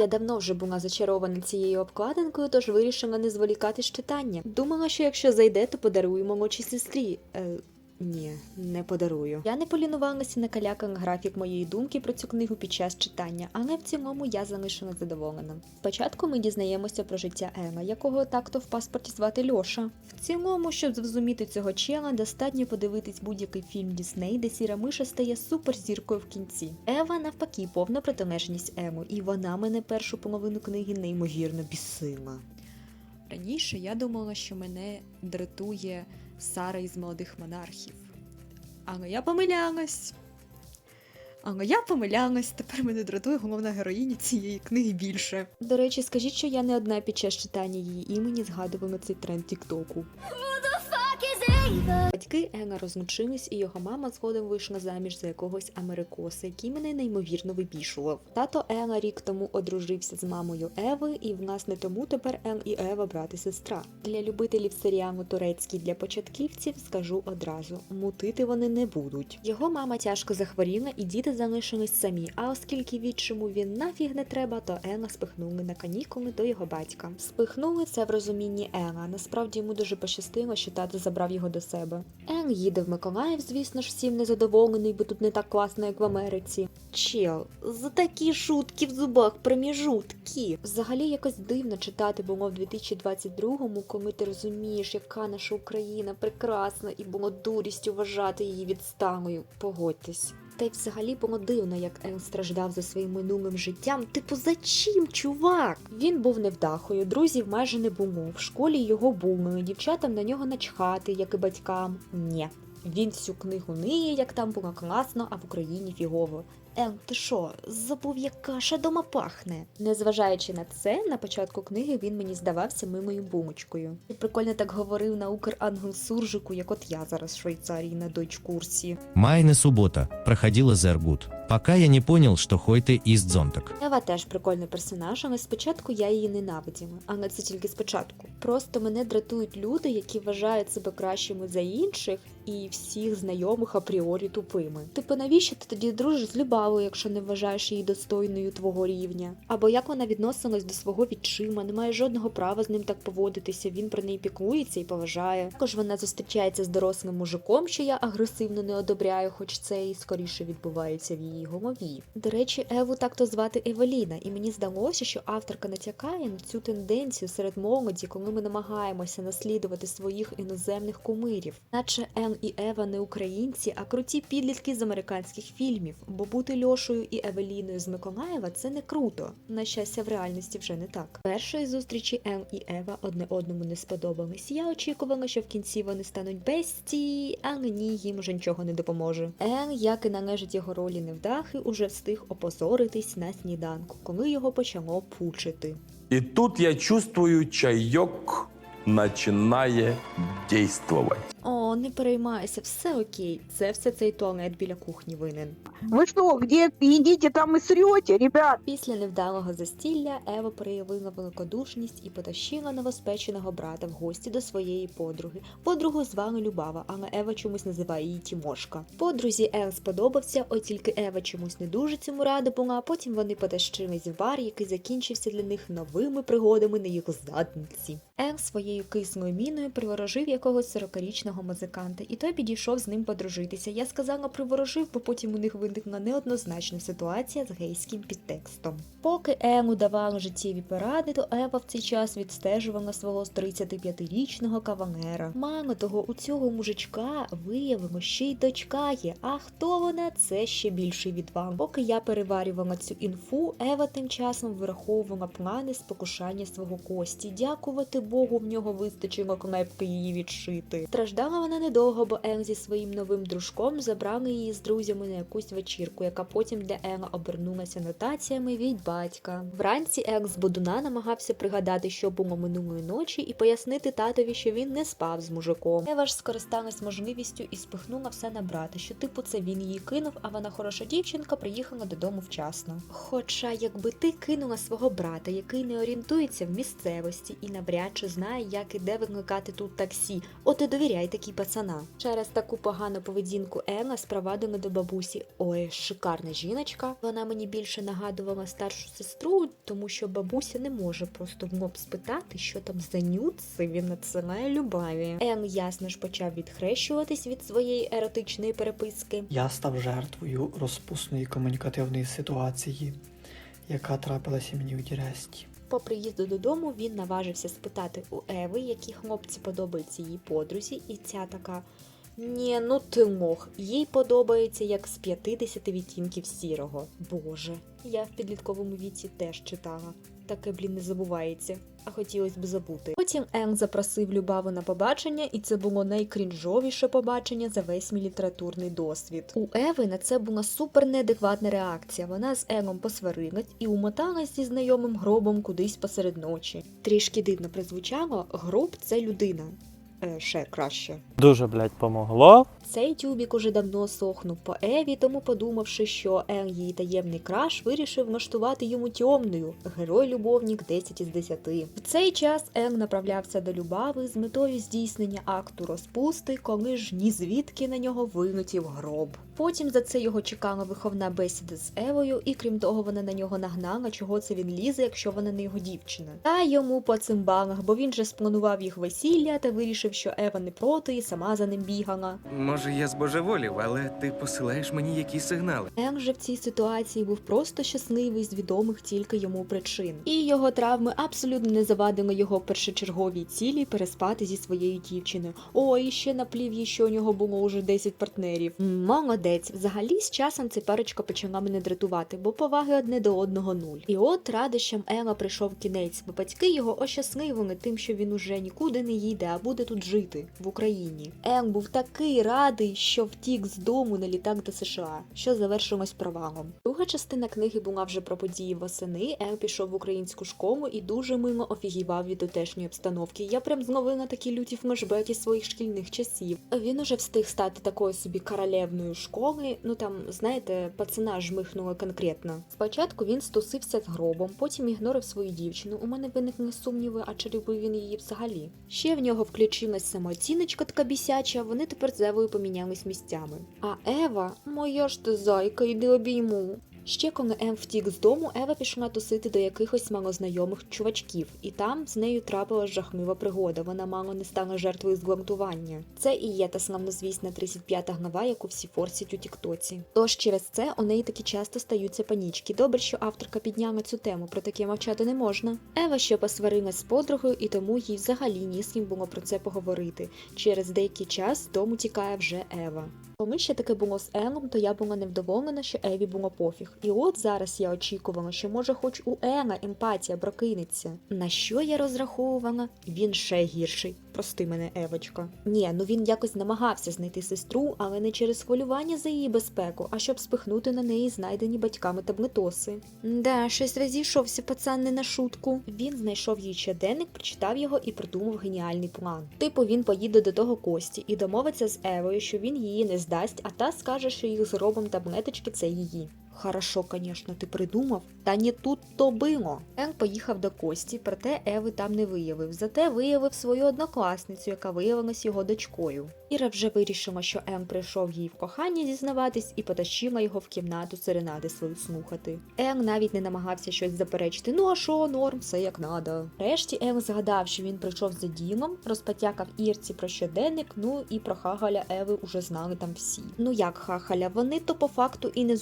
Я давно вже була зачарована цією обкладинкою, тож вирішила не зволікати з читання. Думала, що якщо зайде, то подарую молодшій сестрі. Е, ні, не подарую. Я не полінувалася накалякала графік моєї думки про цю книгу під час читання, але в цілому я залишила задоволена. Спочатку ми дізнаємося про життя Ема, якого так-то в паспорті звати Льоша. В цілому, щоб зрозуміти цього чела, достатньо подивитись будь-який фільм Дісней, де сіра миша стає суперзіркою в кінці. Ева навпаки повна протилежність Ему, і вона мене першу половину книги неймовірно бісила. Раніше я думала, що мене дратує Сара із молодих монархів. Але я помилялась. Але я помилялась, тепер мене дратує головна героїня цієї книги більше. До речі, скажіть, що я не одна під час читання її імені згадувала цей тренд Тіктоку. Батьки Ена розлучились, і його мама згодом вийшла заміж за якогось америкоса, який мене неймовірно вибішував. Тато Ена рік тому одружився з мамою Еви, і власне тому тепер Ен і Ева брат і сестра. Для любителів серіалу турецький для початківців скажу одразу: мутити вони не будуть. Його мама тяжко захворіла, і діти залишились самі. А оскільки відчиму він нафіг не треба, то Ена спихнули на канікули до його батька. Спихнули це в розумінні Ена. Насправді йому дуже пощастило, що тато забрав його до себе. Ен їде в Миколаїв, звісно ж, всім незадоволений, бо тут не так класно, як в Америці. Чел, за такі шутки в зубах проміжутки. Взагалі якось дивно читати було в 2022-му, коли ти розумієш, яка наша Україна прекрасна, і було дурістю вважати її відсталою. Погодьтесь. Та й взагалі було дивно, як Ен страждав за своїм минулим життям. Типу, за чим, чувак? Він був невдахою, друзів майже не було. В школі його були, дівчатам на нього начхати, як і батькам. Ні. Він всю книгу ниє, як там було класно, а в Україні фігово. Ен, ти що, забув, як каша дома пахне? Незважаючи на це, на початку книги він мені здавався мимою бумочкою. І прикольно так говорив на Укрангл-суржику, як от я зараз в Швейцарії на дойч-курсі. Майне субота Проходила Зергут. Пока я не понял, что Хойте ист зонтак. Ева теж прикольний персонаж, але спочатку я її ненавиділа. Але це тільки спочатку. Просто мене дратують люди, які вважають себе кращими за інших і всіх знайомих апріорі тупими. Типу, навіщо ти тоді дружиш з Любавою, якщо не вважаєш її достойною твого рівня? Або як вона відносилась до свого відчима, не має жодного права з ним так поводитися. Він про неї піклується і поважає. Також вона зустрічається з дорослим мужиком, що я агресивно не одобряю, хоч це і скоріше відбувається в її голові. До речі, Еву так-то звати Евеліна, і мені здалося, що авторка натякає на цю тенденцію серед молоді, коли ми намагаємося наслідувати своїх іноземних кумирів, наче Ен і Ева не українці, а круті підлітки з американських фільмів. Бо бути Льошою і Евеліною з Миколаєва це не круто. На щастя, в реальності вже не так. Першої зустрічі Ен і Ева одне одному не сподобались. Я очікувала, що в кінці вони стануть бесті, але ні, їм уже нічого не допоможе. Ен, як і належить його ролі невдахи, уже встиг опозоритись на сніданку, коли його почало пучити. І тут я чувствую, чайок починає действовать. Не переймайся, все окей. Це все цей туалет біля кухні винен. Вы что, где едите, там и срете, ребят? Після невдалого застілля Ева проявила великодушність і потащила новоспеченого брата в гості до своєї подруги. Подругу звали Любава, але Ева чомусь називає її Тімошка. Подрузі Ен сподобався, от тільки Ева чомусь не дуже цьому рада була. а Потім вони потащились в бар, який закінчився для них новими пригодами на їх задниці. Ен своєю кислою міною приворожив якогось 40-річного музиканта, і той підійшов з ним подружитися. Я сказала приворожив, бо потім у них виникла неоднозначна ситуація з гейським підтекстом. Поки Ему давала життєві поради, то Ева в цей час відстежувала свого 35-річного кавалера. Мало того, у цього мужичка виявило, ще й дочка є. А хто вона? Це ще більший відвал. Поки я переварювала цю інфу, Ева тим часом вираховувала плани спокушання свого кості. Дякувати Богу, в нього вистачило кнепки її відшити. Страждала вона недовго, бо Ен зі своїм новим дружком забрали її з друзями на якусь вечірку, яка потім для Ена обернулася нотаціями від батька. Вранці з Бодуна намагався пригадати, що було минулої ночі, і пояснити татові, що він не спав з мужиком. Ева ж скористалась можливістю і спихнула все на брата, що типу це він її кинув, а вона хороша дівчинка приїхала додому вчасно. Хоча, якби ти кинула свого брата, який не орієнтується в місцевості і навряд чи знає, як і де викликати тут таксі, от і довіряй такій пацана. Через таку погану поведінку Енга спровадили до бабусі. Ой, шикарна жіночка. Вона мені більше нагадувала старшу сестру, тому що бабуся не може просто в лоб спитати, що там за нюци він надсилає любаві. Ен ясно ж почав відхрещуватись від своєї еротичної переписки. Я став жертвою розпусної комунікативної ситуації, яка трапилася мені у Діресті. По приїзду додому він наважився спитати у Еви, які хлопці подобаються її подрузі, і ця така. Ні, ну ти мох, їй подобається як з 50 відтінків сірого. Боже, я в підлітковому віці теж читала. Таке, блін, не забувається, а хотілося б забути. Потім Ен запросив Любаву на побачення, і це було найкрінжовіше побачення за весь мій літературний досвід. У Еви на це була супер неадекватна реакція. Вона з Енгом посварилась і умоталась зі знайомим гробом кудись посеред ночі. Трішки дивно призвучало, гроб це людина. Е, ще краще. Дуже, блядь, помогло. Цей тюбік уже давно сохнув по Еві, тому подумавши, що Ен її таємний краш, вирішив влаштувати йому тьомною герой-любовник 10 із 10. В цей час Ен направлявся до Любави з метою здійснення акту розпусти, коли ж ні звідки на нього вилетів гроб. Потім за це його чекала виховна бесіда з Евою, і крім того, вона на нього нагнала, чого це він лізе, якщо вона не його дівчина. Та йому по цимбалах, бо він же спланував їх весілля та вирішив, що Ева не проти і сама за ним бігала. Може, я збожеволів, але ти посилаєш мені якісь сигнали. Ен же в цій ситуації був просто щасливий з відомих тільки йому причин, і його травми абсолютно не завадили його першочерговій цілі переспати зі своєю дівчиною. О, і ще наплів їй, що у нього було уже 10 партнерів. Молодець, взагалі з часом ця парочка почала мене дратувати, бо поваги одне до одного нуль. І от радощам Ела прийшов кінець, бо батьки його ощасливили тим, що він уже нікуди не їде, а буде тут жити в Україні. Ен був такий радий, що втік з дому на літак до США, що завершилось провалом. Друга частина книги була вже про події восени. Ен пішов в українську школу і дуже мило офігівав від тутешньої обстановки. Я прям зловила такі люті флешбеки своїх шкільних часів. Він уже встиг стати такою собі королевною школи. Ну там, знаєте, пацана жмихнуло конкретно. Спочатку він стусився з гробом, потім ігнорив свою дівчину. У мене виникли сумніви, а чи любив він її взагалі. Ще в нього включилась самооціночка така бісяча, вони тепер з Евою помінялись місцями. А Ева, моя ж ти зайка, іди обійму. Ще коли Ем втік з дому, Ева пішла тусити до якихось малознайомих чувачків, і там з нею трапилась жахлива пригода. Вона мало не стала жертвою зґвалтування. Це і є та славнозвісна 35-та глава, яку всі форсять у Тіктоці. Тож через це у неї такі часто стаються панічки. Добре, що авторка підняла цю тему, про таке мовчати не можна. Ева ще посварилась з подругою, і тому їй взагалі ні з ким було про це поговорити. Через деякий час з дому тікає вже Ева. Коли ще таке було з Еном, то я була невдоволена, що Еві було пофіг. І от зараз я очікувала, що може хоч у Ена емпатія прокинеться. На що я розраховувала? Він ще гірший. Прости мене, Евочка. Ні, ну він якось намагався знайти сестру, але не через хвилювання за її безпеку, а щоб спихнути на неї знайдені батьками таблетоси. Да, щось розійшовся пацан не на шутку. Він знайшов її щоденник, прочитав його і придумав геніальний план. Типу, він поїде до того Кості і домовиться з Евою, що він її не здасть, а та скаже, що їх з робом таблеточки це її. Хорошо, конечно, ти придумав, та не тут то було. Ен поїхав до Кості, проте Еви там не виявив. Зате виявив свою однокласницю, яка виявилась його дочкою. Іра вже вирішила, що Ен прийшов їй в коханні зізнаватись і потащила його в кімнату серенади свою слухати. Ен навіть не намагався щось заперечити. Ну а що, норм, все як надо. Решті Ен згадав, що він прийшов за ділом, розпотякав Ірці про щоденник, ну і про хахаля Еви уже знали там всі. Ну як хахаля, вони то по факту і не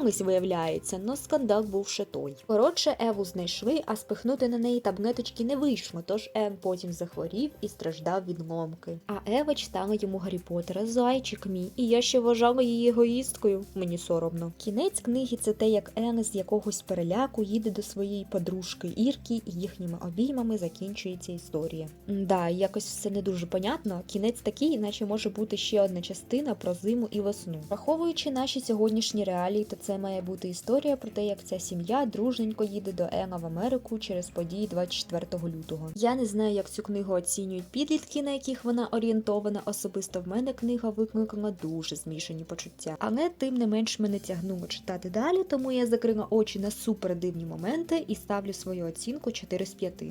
зустрічались, виявляється, но скандал був ще той. Коротше, Еву знайшли, а спихнути на неї таблеточки не вийшло, тож Ен потім захворів і страждав від ломки. А Ева читала йому Гаррі Поттера, зайчик мій, і я ще вважала її егоїсткою. Мені соромно. Кінець книги це те, як Ен з якогось переляку їде до своєї подружки Ірки, і їхніми обіймами закінчується історія. Да, якось все не дуже понятно. Кінець такий, наче може бути ще одна частина про зиму і весну. Враховуючи наші сьогоднішні реалії, то це має бути історія про те, як ця сім'я дружненько їде до Ена в Америку через події 24 лютого. Я не знаю, як цю книгу оцінюють підлітки, на яких вона орієнтована. Особисто в мене книга викликала дуже змішані почуття. Але тим не менш мене тягнуло читати далі, тому я закрила очі на супер дивні моменти і ставлю свою оцінку 4 з 5.